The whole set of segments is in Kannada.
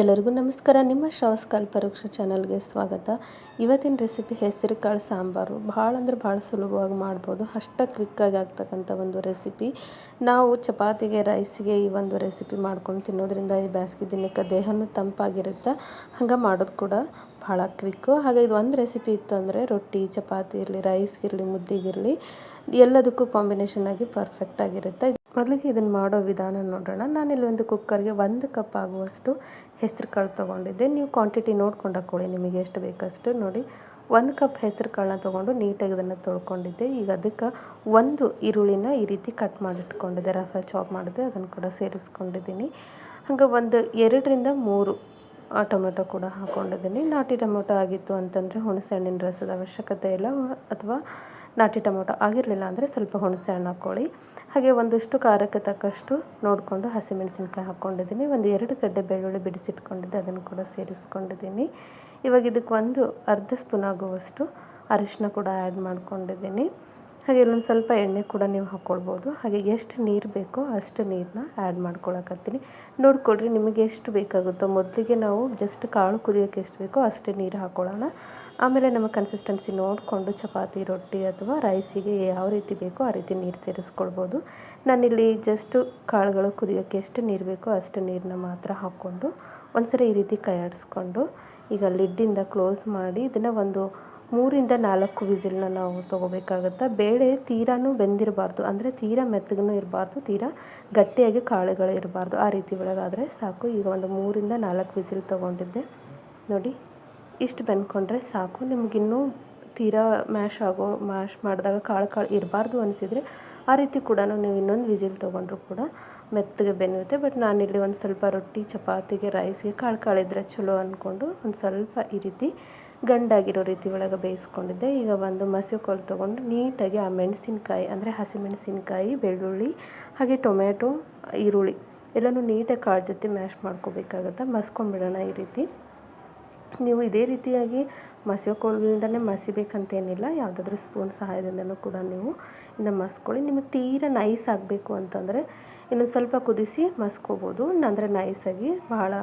ಎಲ್ಲರಿಗೂ ನಮಸ್ಕಾರ. ನಿಮ್ಮ ಶ್ರವಸ್ ಪರೋಕ್ಷ ಚಾನಲ್ಗೆ ಸ್ವಾಗತ. ಇವತ್ತಿನ ರೆಸಿಪಿ ಹೆಸರು ಕಾಳು ಸಾಂಬಾರು. ಭಾಳ ಅಂದ್ರೆ ಭಾಳ ಸುಲಭವಾಗಿ ಮಾಡ್ಬೋದು. ಅಷ್ಟ ಕ್ವಿಕ್ಕಾಗಿ ಆಗ್ತಕ್ಕಂಥ ಒಂದು ರೆಸಿಪಿ. ನಾವು ಚಪಾತಿಗೆ, ರೈಸ್ಗೆ ಈ ಒಂದು ರೆಸಿಪಿ ಮಾಡ್ಕೊಂಡು ತಿನ್ನೋದ್ರಿಂದ ಈ ಬೇಸಿಗೆ ದಿನಕ್ಕೆ ದೇಹನೂ ತಂಪಾಗಿರುತ್ತೆ. ಹಂಗೆ ಮಾಡೋದು ಕೂಡ ಭಾಳ ಕ್ವಿಕ್ಕು ಹಾಗೆ ಇದು ಒಂದು ರೆಸಿಪಿ ಇತ್ತು ಅಂದರೆ ರೊಟ್ಟಿ, ಚಪಾತಿ ಇರಲಿ ರೈಸ್ಗಿರಲಿ ಮುದ್ದೆಗಿರಲಿ ಎಲ್ಲದಕ್ಕೂ ಕಾಂಬಿನೇಷನ್ ಆಗಿ ಪರ್ಫೆಕ್ಟ್ ಆಗಿರುತ್ತೆ. ಮೊದಲಿಗೆ ಇದನ್ನು ಮಾಡೋ ವಿಧಾನ ನೋಡೋಣ. ನಾನಿಲ್ಲಿ ಒಂದು ಕುಕ್ಕರ್ಗೆ ಒಂದು ಕಪ್ ಆಗುವಷ್ಟು ಹೆಸರು ಕಾಳು ತೊಗೊಂಡಿದ್ದೆ. ನೀವು ಕ್ವಾಂಟಿಟಿ ನೋಡ್ಕೊಂಡು ಹಾಕ್ಕೊಳ್ಳಿ ನಿಮಗೆ ಎಷ್ಟು ಬೇಕಷ್ಟು ನೋಡಿ. ಒಂದು ಕಪ್ ಹೆಸರು ಕಾಳನ್ನ ತೊಗೊಂಡು ನೀಟಾಗಿ ಇದನ್ನು ತೊಳ್ಕೊಂಡಿದ್ದೆ. ಈಗ ಅದಕ್ಕೆ ಒಂದು ಈರುಳ್ಳಿನ ಈ ರೀತಿ ಕಟ್ ಮಾಡಿಟ್ಕೊಂಡಿದ್ದೆ. ರಫ ಚಾಪ್ ಮಾಡಿದೆ. ಅದನ್ನು ಕೂಡ ಸೇರಿಸ್ಕೊಂಡಿದ್ದೀನಿ. ಹಾಗೆ ಒಂದು ಎರಡರಿಂದ ಮೂರು ಟೊಮೆಟೊ ಕೂಡ ಹಾಕ್ಕೊಂಡಿದ್ದೀನಿ ನಾಟಿ ಟೊಮೆಟೊ ಆಗಿತ್ತು ಅಂತಂದರೆ ಹುಣಸೆ ಹಣ್ಣಿನ ರಸದ ಅವಶ್ಯಕತೆ ಇಲ್ಲ. ಅಥವಾ ನಾಟಿ ಟೊಮೊಟೊ ಆಗಿರಲಿಲ್ಲ ಅಂದರೆ ಸ್ವಲ್ಪ ಹುಣಸೆ ಹಣ್ಣು ಹಾಕ್ಕೊಳ್ಳಿ. ಹಾಗೆ ಒಂದಿಷ್ಟು ಖಾರಕ್ಕೆ ತಕ್ಕಷ್ಟು ನೋಡಿಕೊಂಡು ಹಸಿಮೆಣಸಿನ್ಕಾಯಿ ಹಾಕ್ಕೊಂಡಿದ್ದೀನಿ. ಒಂದು ಎರಡು ಗಡ್ಡೆ ಬೆಳ್ಳುಳ್ಳಿ ಬಿಡಿಸಿಟ್ಕೊಂಡಿದ್ದೆ. ಅದನ್ನು ಕೂಡ ಸೇರಿಸ್ಕೊಂಡಿದ್ದೀನಿ. ಇವಾಗ ಇದಕ್ಕೆ ಒಂದು ಅರ್ಧ ಸ್ಪೂನ್ ಆಗುವಷ್ಟು ಅರಿಶಿನ ಕೂಡ ಆ್ಯಡ್ ಮಾಡ್ಕೊಂಡಿದ್ದೀನಿ. ಹಾಗೆ ಇಲ್ಲೊಂದು ಸ್ವಲ್ಪ ಎಣ್ಣೆ ಕೂಡ ನೀವು ಹಾಕ್ಕೊಳ್ಬೋದು. ಹಾಗೆ ಎಷ್ಟು ನೀರು ಬೇಕೋ ಅಷ್ಟು ನೀರನ್ನ ಆ್ಯಡ್ ಮಾಡ್ಕೊಳಕತ್ತೀನಿ. ನೋಡ್ಕೊಳ್ರಿ ನಿಮಗೆ ಎಷ್ಟು ಬೇಕಾಗುತ್ತೋ. ಮೊದಲಿಗೆ ನಾವು ಜಸ್ಟ್ ಕಾಳು ಕುದಿಯೋಕ್ಕೆ ಎಷ್ಟು ಬೇಕೋ ಅಷ್ಟೇ ನೀರು ಹಾಕ್ಕೊಳ್ಳೋಣ. ಆಮೇಲೆ ನಮ್ಮ ಕನ್ಸಿಸ್ಟೆನ್ಸಿ ನೋಡಿಕೊಂಡು ಚಪಾತಿ, ರೊಟ್ಟಿ ಅಥವಾ ರೈಸಿಗೆ ಯಾವ ರೀತಿ ಬೇಕೋ ಆ ರೀತಿ ನೀರು ಸೇರಿಸ್ಕೊಳ್ಬೋದು. ನಾನಿಲ್ಲಿ ಜಸ್ಟು ಕಾಳುಗಳು ಕುದಿಯೋಕ್ಕೆ ಎಷ್ಟು ನೀರು ಬೇಕೋ ಅಷ್ಟು ನೀರನ್ನ ಮಾತ್ರ ಹಾಕ್ಕೊಂಡು ಒಂದ್ಸರಿ ಈ ರೀತಿ ಕೈ ಆಡಿಸ್ಕೊಂಡು ಈಗ ಲಿಡ್ಡಿಂದ ಕ್ಲೋಸ್ ಮಾಡಿ ಇದನ್ನು ಒಂದು ಮೂರಿಂದ ನಾಲ್ಕು ವಿಸಿಲ್ನ ನಾವು ತೊಗೋಬೇಕಾಗತ್ತೆ. ಬೇಳೆ ತೀರಾನು ಬೆಂದಿರಬಾರ್ದು. ಅಂದರೆ ತೀರಾ ಮೆತ್ತಗೂ ಇರಬಾರ್ದು, ತೀರಾ ಗಟ್ಟಿಯಾಗಿ ಕಾಳುಗಳು ಇರಬಾರ್ದು. ಆ ರೀತಿ ಒಳಗಾದರೆ ಸಾಕು. ಈಗ ಒಂದು ಮೂರಿಂದ ನಾಲ್ಕು ವಿಸಿಲ್ ತೊಗೊಂಡಿದ್ದೆ. ನೋಡಿ, ಇಷ್ಟು ಬೆಂದ್ಕೊಂಡ್ರೆ ಸಾಕು. ನಿಮಗಿನ್ನೂ ತೀರಾ ಮ್ಯಾಶ್ ಆಗೋ, ಮ್ಯಾಶ್ ಮಾಡಿದಾಗ ಕಾಳು ಕಾಳು ಇರಬಾರ್ದು ಅನಿಸಿದರೆ ಆ ರೀತಿ ಕೂಡ ನೀವು ಇನ್ನೊಂದು ವಿಜಿಲ್ ತೊಗೊಂಡ್ರು ಕೂಡ ಮೆತ್ತಗೆ ಬೆನ್ನುತ್ತೆ. ಬಟ್ ನಾನಿಲ್ಲಿ ಒಂದು ಸ್ವಲ್ಪ ರೊಟ್ಟಿ, ಚಪಾತಿಗೆ ರೈಸ್ಗೆ ಕಾಳು ಕಾಳು ಇದ್ದರೆ ಚಲೋ ಅಂದ್ಕೊಂಡು ಒಂದು ಸ್ವಲ್ಪ ಈ ರೀತಿ ಗಂಡಾಗಿರೋ ರೀತಿ ಒಳಗೆ ಬೇಯಿಸ್ಕೊಂಡಿದ್ದೆ. ಈಗ ಒಂದು ಮಸಿ ಕೋಲು ತೊಗೊಂಡು ನೀಟಾಗಿ ಆ ಮೆಣಸಿನ್ಕಾಯಿ ಅಂದರೆ ಹಸಿಮೆಣಸಿನ್ಕಾಯಿ ಬೆಳ್ಳುಳ್ಳಿ, ಹಾಗೆ ಟೊಮೆಟೊ ಈರುಳ್ಳಿ ಎಲ್ಲನೂ ನೀಟಾಗಿ ಕಾಳು ಜೊತೆ ಮ್ಯಾಶ್ ಮಾಡ್ಕೋಬೇಕಾಗತ್ತೆ. ಮಸ್ಕೊಂಡ್ಬಿಡೋಣ ಈ ರೀತಿ. ನೀವು ಇದೇ ರೀತಿಯಾಗಿ ಮಸಿಯೋ ಕೋಲಿಂದನೇ ಮಸಿಬೇಕಂತೇನಿಲ್ಲ, ಯಾವುದಾದ್ರೂ ಸ್ಪೂನ್ ಸಹಾಯದಿಂದಲೂ ಕೂಡ ನೀವು ಇನ್ನು ಮಸ್ಕೊಳ್ಳಿ. ನಿಮಗೆ ತೀರಾ ನೈಸ್ ಆಗಬೇಕು ಅಂತಂದರೆ ಇನ್ನೊಂದು ಸ್ವಲ್ಪ ಕುದಿಸಿ ಮಸ್ಕೋಬೋದು. ಅಂದರೆ ನೈಸಾಗಿ ಭಾಳ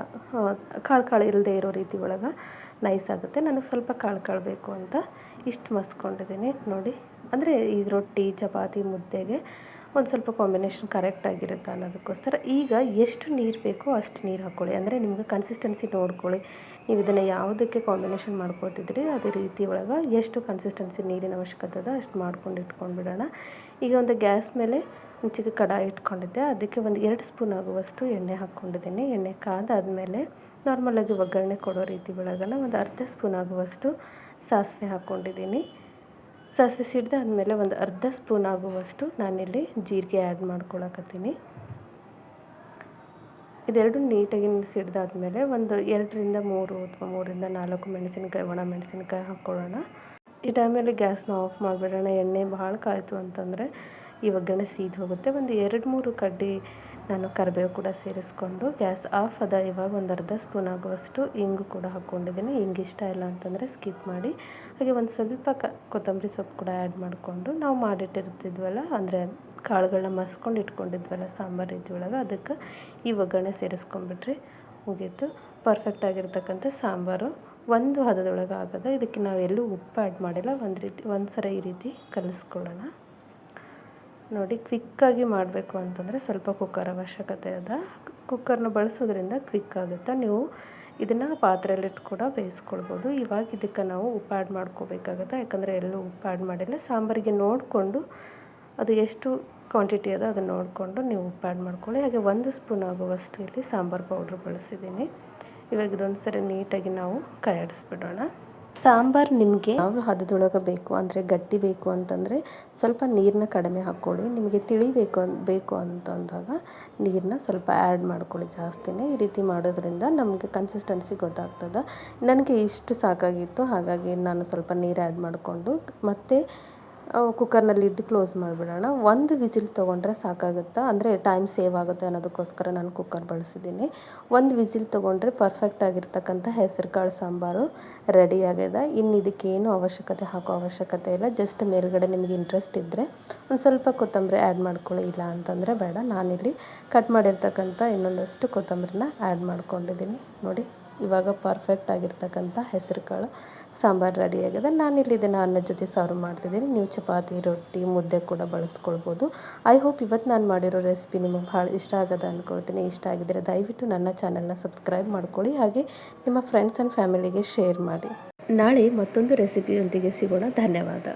ಕಾಳು ಕಾಳು ಇಲ್ಲದೆ ಇರೋ ರೀತಿ ಒಳಗೆ ನೈಸ್ ಆಗುತ್ತೆ. ನನಗೆ ಸ್ವಲ್ಪ ಕಾಳು ಕಾಳು ಬೇಕು ಅಂತ ಇಷ್ಟು ಮಸ್ಕೊಂಡಿದ್ದೀನಿ. ನೋಡಿ, ಅಂದರೆ ಈ ರೊಟ್ಟಿ, ಚಪಾತಿ, ಮುದ್ದೆಗೆ ಒಂದು ಸ್ವಲ್ಪ ಕಾಂಬಿನೇಷನ್ ಕರೆಕ್ಟ್ ಆಗಿರುತ್ತೆ ಅನ್ನೋದಕ್ಕೋಸ್ಕರ ಈಗ ಎಷ್ಟು ನೀರು ಬೇಕೋ ಅಷ್ಟು ನೀರು ಹಾಕ್ಕೊಳ್ಳಿ ಅಂದರೆ ನಿಮಗೆ ಕನ್ಸಿಸ್ಟೆನ್ಸಿ ನೋಡ್ಕೊಳ್ಳಿ. ನೀವು ಇದನ್ನು ಯಾವುದಕ್ಕೆ ಕಾಂಬಿನೇಷನ್ ಮಾಡ್ಕೊಳ್ತಿದ್ರಿ ಅದೇ ರೀತಿ ಒಳಗೆ ಎಷ್ಟು ಕನ್ಸಿಸ್ಟೆನ್ಸಿ ನೀರಿನ ಅವಶ್ಯಕತೆ ಅದ ಅಷ್ಟು ಮಾಡ್ಕೊಂಡು ಇಟ್ಕೊಂಡು ಬಿಡೋಣ ಈಗ ಒಂದು ಗ್ಯಾಸ್ ಮೇಲೆ ಮುಂಚೆಗೆ ಕಡಾಯಿ ಇಟ್ಕೊಂಡಿದ್ದೆ. ಅದಕ್ಕೆ ಒಂದು ಎರಡು ಸ್ಪೂನ್ ಆಗುವಷ್ಟು ಎಣ್ಣೆ ಹಾಕ್ಕೊಂಡಿದ್ದೀನಿ. ಎಣ್ಣೆ ಕಾದಾದಮೇಲೆ ನಾರ್ಮಲಾಗಿ ಒಗ್ಗರಣೆ ಕೊಡೋ ರೀತಿ ಒಳಗೆಲ್ಲ ಒಂದು ಅರ್ಧ ಸ್ಪೂನ್ ಆಗುವಷ್ಟು ಸಾಸಿವೆ ಹಾಕ್ಕೊಂಡಿದ್ದೀನಿ. ಸಾಸಿವೆ ಸಿಡ್ದಾದ್ಮೇಲೆ ಒಂದು ಅರ್ಧ ಸ್ಪೂನ್ ಆಗುವಷ್ಟು ನಾನಿಲ್ಲಿ ಜೀರಿಗೆ ಆ್ಯಡ್ ಮಾಡ್ಕೊಳಕತ್ತೀನಿ. ಇದೆರಡು ನೀಟಾಗಿ ಸಿಡ್ದಾದಮೇಲೆ ಒಂದು ಎರಡರಿಂದ ಮೂರು ಅಥವಾ ಮೂರಿಂದ ನಾಲ್ಕು ಮೆಣಸಿನ್ಕಾಯಿ, ಒಣ ಮೆಣಸಿನ್ಕಾಯಿ ಹಾಕ್ಕೊಳ್ಳೋಣ. ಈ ಟೈಮಲ್ಲಿ ಗ್ಯಾಸ್ನ ಆಫ್ ಮಾಡಿಬಿಡೋಣ. ಎಣ್ಣೆ ಭಾಳ ಕಾಯಿತು ಅಂತಂದರೆ ಈ ಒಗ್ಗರಣೆ ಸೀದು ಹೋಗುತ್ತೆ. ಒಂದು ಎರಡು ಮೂರು ಕಡ್ಡಿ ನಾನು ಕರಿಬೇವು ಕೂಡ ಸೇರಿಸ್ಕೊಂಡು ಗ್ಯಾಸ್ ಆಫ್ ಅದ. ಇವಾಗ ಒಂದು ಅರ್ಧ ಸ್ಪೂನ್ ಆಗುವಷ್ಟು ಇಂಗು ಕೂಡ ಹಾಕ್ಕೊಂಡಿದ್ದೀನಿ. ಹಿಂಗೆ ಇಷ್ಟ ಇಲ್ಲ ಅಂತಂದರೆ ಸ್ಕಿಪ್ ಮಾಡಿ. ಹಾಗೆ ಒಂದು ಸ್ವಲ್ಪ ಕೊತ್ತಂಬರಿ ಸೊಪ್ಪು ಕೂಡ ಆ್ಯಡ್ ಮಾಡಿಕೊಂಡು ನಾವು ಮಾಡಿಟ್ಟಿರ್ತಿದ್ವಲ್ಲ, ಅಂದರೆ ಕಾಳುಗಳನ್ನ ಮಸ್ಕೊಂಡು ಇಟ್ಕೊಂಡಿದ್ವಲ್ಲ, ಸಾಂಬಾರು ರೀತಿ ಒಳಗೆ ಅದಕ್ಕೆ ಈ ಒಗ್ಗರಣೆ ಸೇರಿಸ್ಕೊಂಡ್ಬಿಟ್ರೆ ಮುಗೀತು. ಪರ್ಫೆಕ್ಟ್ ಆಗಿರ್ತಕ್ಕಂಥ ಸಾಂಬಾರು ಒಂದು ಹದದೊಳಗೆ ಆಗದ. ಇದಕ್ಕೆ ನಾವು ಎಲ್ಲೂ ಉಪ್ಪು ಆ್ಯಡ್ ಮಾಡಿಲ್ಲ. ಒಂದು ರೀತಿ ಒಂದು ಸರ ಈ ರೀತಿ ಕಲಿಸ್ಕೊಳ್ಳೋಣ. ನೋಡಿ, ಕ್ವಿಕ್ಕಾಗಿ ಮಾಡಬೇಕು ಅಂತಂದರೆ ಸ್ವಲ್ಪ ಕುಕ್ಕರ್ ಅವಶ್ಯಕತೆ ಅದ. ಕುಕ್ಕರ್ನ ಬಳಸೋದ್ರಿಂದ ಕ್ವಿಕ್ ಆಗುತ್ತೆ? ನೀವು ಇದನ್ನು ಪಾತ್ರೆಯಲ್ಲಿಟ್ಟು ಕೂಡ ಬೇಯಿಸ್ಕೊಳ್ಬೋದು. ಇವಾಗ ಇದಕ್ಕೆ ನಾವು ಉಪ್ಪು ಆ್ಯಡ್ ಮಾಡ್ಕೋಬೇಕಾಗುತ್ತೆ? ಯಾಕಂದರೆ ಎಲ್ಲೂ ಉಪ್ಪು ಆ್ಯಡ್ ಮಾಡಿಲ್ಲ. ಸಾಂಬಾರಿಗೆ ನೋಡಿಕೊಂಡು, ಅದು ಎಷ್ಟು ಕ್ವಾಂಟಿಟಿ ಅದ ಅದನ್ನು ನೋಡಿಕೊಂಡು ನೀವು ಉಪ್ಪು ಮಾಡ್ಕೊಳ್ಳಿ. ಹಾಗೆ ಒಂದು ಸ್ಪೂನ್ ಆಗುವಷ್ಟು ಇಲ್ಲಿ ಸಾಂಬಾರು ಪೌಡ್ರ್ ಬಳಸಿದ್ದೀನಿ. ಇವಾಗ ಇದೊಂದು ಸರಿ ನೀಟಾಗಿ ನಾವು ಕೈಯಾಡಿಸ್ಬಿಡೋಣ ಸಾಂಬಾರು ನಿಮಗೆ ಯಾವ ಹದದೊಳಗೆ ಬೇಕು ಅಂದರೆ ಗಟ್ಟಿ ಬೇಕು ಅಂತಂದರೆ ಸ್ವಲ್ಪ ನೀರನ್ನ ಕಡಿಮೆ ಹಾಕ್ಕೊಳ್ಳಿ. ನಿಮಗೆ ತಿಳಿಬೇಕು ಬೇಕು ಅಂತಂದಾಗ ನೀರನ್ನ ಸ್ವಲ್ಪ ಆ್ಯಡ್ ಮಾಡ್ಕೊಳ್ಳಿ ಜಾಸ್ತಿನೇ. ಈ ರೀತಿ ಮಾಡೋದ್ರಿಂದ ನಮಗೆ ಕನ್ಸಿಸ್ಟೆನ್ಸಿ ಗೊತ್ತಾಗ್ತದೆ. ನನಗೆ ಇಷ್ಟು ಸಾಕಾಗಿತ್ತು, ಹಾಗಾಗಿ ನಾನು ಸ್ವಲ್ಪ ನೀರು ಆ್ಯಡ್ ಮಾಡಿಕೊಂಡು ಮತ್ತು ಕುಕ್ಕರ್ನಲ್ಲಿ ಇದ್ದು ಕ್ಲೋಸ್ ಮಾಡಿಬಿಡೋಣ. ಒಂದು ವಿಸಿಲ್ ತೊಗೊಂಡ್ರೆ ಸಾಕಾಗುತ್ತೆ? ಅಂದರೆ ಟೈಮ್ ಸೇವ್ ಆಗುತ್ತೆ ಅನ್ನೋದಕ್ಕೋಸ್ಕರ ನಾನು ಕುಕ್ಕರ್ ಬಳಸಿದ್ದೀನಿ. ಒಂದು ವಿಸಿಲ್ ತೊಗೊಂಡ್ರೆ ಪರ್ಫೆಕ್ಟ್ ಆಗಿರ್ತಕ್ಕಂಥ ಹೆಸರು ಕಾಳು ಸಾಂಬಾರು ರೆಡಿ ಆಗಿದೆ. ಇನ್ನು ಇದಕ್ಕೇನು ಅವಶ್ಯಕತೆ, ಹಾಕೋ ಅವಶ್ಯಕತೆ ಇಲ್ಲ. ಜಸ್ಟ್ ಮೇಲುಗಡೆ ನಿಮಗೆ ಇಂಟ್ರೆಸ್ಟ್ ಇದ್ದರೆ ಒಂದು ಸ್ವಲ್ಪ ಕೊತ್ತಂಬರಿ ಆ್ಯಡ್ ಮಾಡ್ಕೊಳ್ಳಿ. ಇಲ್ಲ ಅಂತಂದರೆ ಬೇಡ. ನಾನಿಲ್ಲಿ ಕಟ್ ಮಾಡಿರ್ತಕ್ಕಂಥ ಇನ್ನೊಂದಷ್ಟು ಕೊತ್ತಂಬರಿನ ಆ್ಯಡ್ ಮಾಡ್ಕೊಂಡಿದ್ದೀನಿ. ನೋಡಿ. ಇವಾಗ ಪರ್ಫೆಕ್ಟ್ ಆಗಿರ್ತಕ್ಕಂಥ ಹೆಸರು ಕಾಳು ಸಾಂಬಾರು ನಾನು ಇಲ್ಲಿ ಇದನ್ನು ಅನ್ನದ ಜೊತೆ ಸರ್ವ್ ಮಾಡ್ತಿದ್ದೀನಿ. ನೀವು ಚಪಾತಿ, ರೊಟ್ಟಿ, ಮುದ್ದೆ ಕೂಡ ಬಳಸ್ಕೊಳ್ಬೋದು. ಐ ಹೋಪ್ ಇವತ್ತು ನಾನು ಮಾಡಿರೋ ರೆಸಿಪಿ ನಿಮಗೆ ಭಾಳ ಇಷ್ಟ ಆಗದ ಅಂದ್ಕೊಳ್ತೀನಿ ಇಷ್ಟ ಆಗಿದ್ದರೆ ದಯವಿಟ್ಟು ನನ್ನ ಚಾನಲ್ನ ಸಬ್ಸ್ಕ್ರೈಬ್ ಮಾಡ್ಕೊಳ್ಳಿ. ಹಾಗೆ ನಿಮ್ಮ ಫ್ರೆಂಡ್ಸ್ ಆ್ಯಂಡ್ ಫ್ಯಾಮಿಲಿಗೆ ಶೇರ್ ಮಾಡಿ. ನಾಳೆ ಮತ್ತೊಂದು ರೆಸಿಪಿಯೊಂದಿಗೆ ಸಿಗೋಣ. ಧನ್ಯವಾದ.